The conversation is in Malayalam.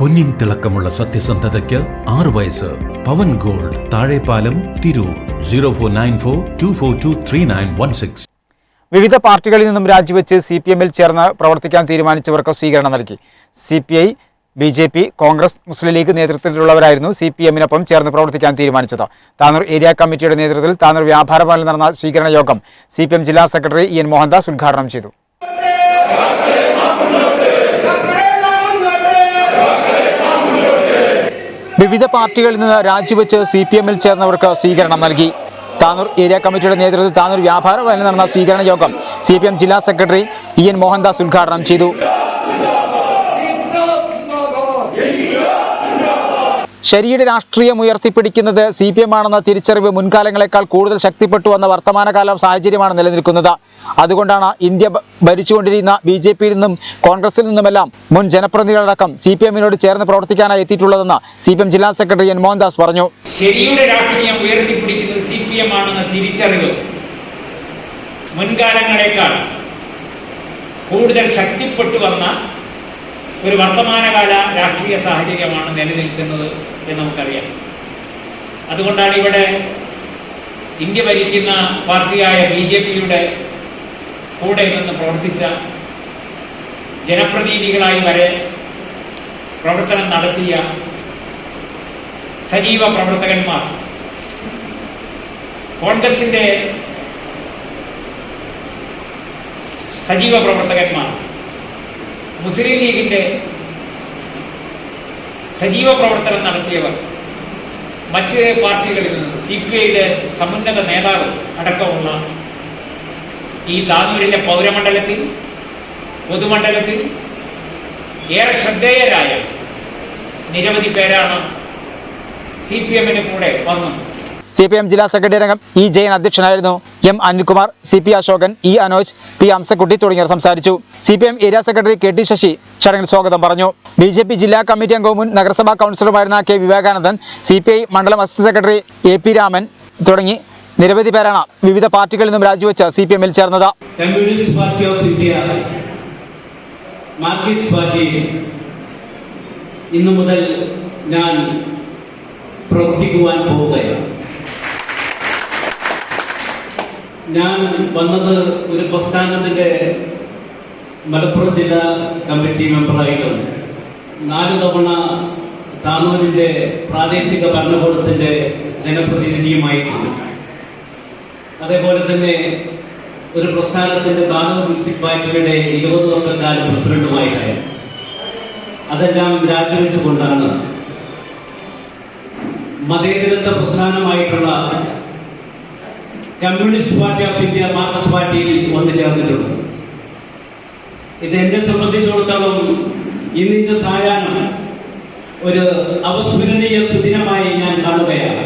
പൊന്നിൻ തിളക്കമുള്ള സത്യസന്ധതയ്ക്ക് ആറ് വയസ്സ്. പവൻ gold Thazhepalam Tirur. Zero four nine four two four two three nine one six. വിവിധ പാർട്ടികളിൽ നിന്നും രാജിവെച്ച് സി പി എമ്മിൽ ചേർന്ന് പ്രവർത്തിക്കാൻ തീരുമാനിച്ചവർക്ക് സ്വീകരണം നൽകി. C P I B J P Congress Muslim League നേതൃത്വത്തിലുള്ളവരായിരുന്നു C P എമ്മിനൊപ്പം ചേർന്ന് പ്രവർത്തിക്കാൻ തീരുമാനിച്ചത്. താനൂർ ഏരിയ കമ്മിറ്റിയുടെ നേതൃത്വത്തിൽ താനൂർ വ്യാപാര ഭവനിൽ നടന്ന സ്വീകരണ യോഗം സി പി എം ജില്ലാ സെക്രട്ടറി ഇ എൻ മോഹൻദാസ് ഉദ്ഘാടനം ചെയ്തു. വിവിധ പാർട്ടികളിൽ നിന്ന് രാജിവെച്ച് സി പി എമ്മിൽ ചേർന്നവർക്ക് സ്വീകരണം നൽകി താനൂർ ഏരിയ കമ്മിറ്റിയുടെ നേതൃത്വത്തിൽ താനൂർ വ്യാപാര ഭവനിൽ നടന്ന സ്വീകരണ യോഗം സി പി എം ജില്ലാ സെക്രട്ടറി ഇ എൻ മോഹൻദാസ് ഉദ്ഘാടനം ചെയ്തു ശരിയുടെ രാഷ്ട്രീയം ഉയർത്തിപ്പിടിക്കുന്നത് സി പി എം ആണെന്ന തിരിച്ചറിവ് മുൻകാലങ്ങളെക്കാൾ കൂടുതൽ ശക്തിപ്പെട്ടു എന്ന വർത്തമാനകാല സാഹചര്യമാണ് നിലനിൽക്കുന്നത്. അതുകൊണ്ടാണ് ഇന്ത്യ ഭരിച്ചുകൊണ്ടിരിക്കുന്ന ബി ജെ പിയിൽ നിന്നും കോൺഗ്രസിൽ നിന്നുമെല്ലാം മുൻ ജനപ്രതിനിധികളടക്കം സി പി എമ്മിനോട് ചേർന്ന് പ്രവർത്തിക്കാനായി എത്തിയിട്ടുള്ളതെന്ന് സി പി എം ജില്ലാ സെക്രട്ടറി എൻ മോഹൻദാസ് പറഞ്ഞു. ശരിയുടെ രാഷ്ട്രീയം ഉയർത്തിപ്പിടിക്കുന്നത് സി പി എം ആണെന്ന തിരിച്ചറിവ് മുൻകാലങ്ങളെക്കാൾ കൂടുതൽ ശക്തിപ്പെട്ടു വന്ന ഒരു വർത്തമാനകാല രാഷ്ട്രീയ സാഹചര്യമാണ് നിലനിൽക്കുന്നത് എന്ന് നമുക്കറിയാം. അതുകൊണ്ടാണ് ഇവിടെ ഇന്ത്യ ഭരിക്കുന്ന പാർട്ടിയായ ബി ജെ പിയുടെ കൂടെ നിന്ന് പ്രവർത്തിച്ച ജനപ്രതിനിധികളായി വരെ പ്രവർത്തനം നടത്തിയ സജീവ പ്രവർത്തകന്മാർ. കോൺഗ്രസിന്റെ സജീവ പ്രവർത്തകന്മാർ. മുസ്ലിം ലീഗിന്റെ സജീവ പ്രവർത്തനം നടത്തിയവർ മറ്റ് പാർട്ടികളിൽ നിന്ന് സി പി ഐയിലെ സമുന്നത നേതാവ് അടക്കമുള്ള ഈ താനൂരിലെ പൗരമണ്ഡലത്തിൽ പൊതുമണ്ഡലത്തിൽ ഏറെ ശ്രദ്ധേയരായ നിരവധി പേരാണ് സി പി എമ്മിന് കൂടെ വന്നു സി പി എം ജില്ലാ സെക്രട്ടറി അംഗം ഇ ജയൻ അധ്യക്ഷനായിരുന്നു. M Anilkumar C P Ashokan E Anoj P Amsakutty തുടങ്ങിയവർ സംസാരിച്ചു. C P M area secretary K T Sasi ചടങ്ങിൽ സ്വാഗതം പറഞ്ഞു. ബി ജെ പി ജില്ലാ കമ്മിറ്റി അംഗവും മുൻ നഗരസഭാ കൗൺസിലറുമായിരുന്ന K Vivekanandan C P I മണ്ഡലം assistant secretary A P Raman തുടങ്ങി നിരവധി പേരാണ് വിവിധ പാർട്ടികളിൽ നിന്നും രാജിവെച്ച് സി പി എമ്മിൽ ചേർന്നത്. Communist party of India Marxist ഇന്നു മുതൽ ഞാൻ പ്രവർത്തിക്കുവാൻ പോവുകയാണ്. ഞാൻ വന്നത് ഒരു പ്രസ്ഥാനത്തിന്റെ മലപ്പുറം ജില്ലാ കമ്മിറ്റി മെമ്പറായിട്ടാണ് നാല് തവണ താനൂരിന്റെ പ്രാദേശിക ഭരണകൂടത്തിന്റെ ജനപ്രതിനിധിയുമായിട്ടുണ്ട് അതേപോലെ തന്നെ ഒരു പ്രസ്ഥാനത്തിന്റെ താനൂർ മുനിസിപ്പാലിറ്റിയുടെ ഇരുപത് വർഷക്കാലം പ്രസിഡന്റുമായിട്ടായി അതെല്ലാം രാജിവെച്ചുകൊണ്ടാണ് മതേതരത്വ പ്രസ്ഥാനമായിട്ടുള്ള communist party of India Marxist പാർട്ടിയിൽ വന്നു ചേർന്നിട്ടുണ്ട്. ഇത് എന്നെ സംബന്ധിച്ചിടത്തോളം ഇന്നിന്റെ സായാഹ്നം ഒരു അവസ്മരണീയ സുദിനമായി ഞാൻ കാണുകയാണ്.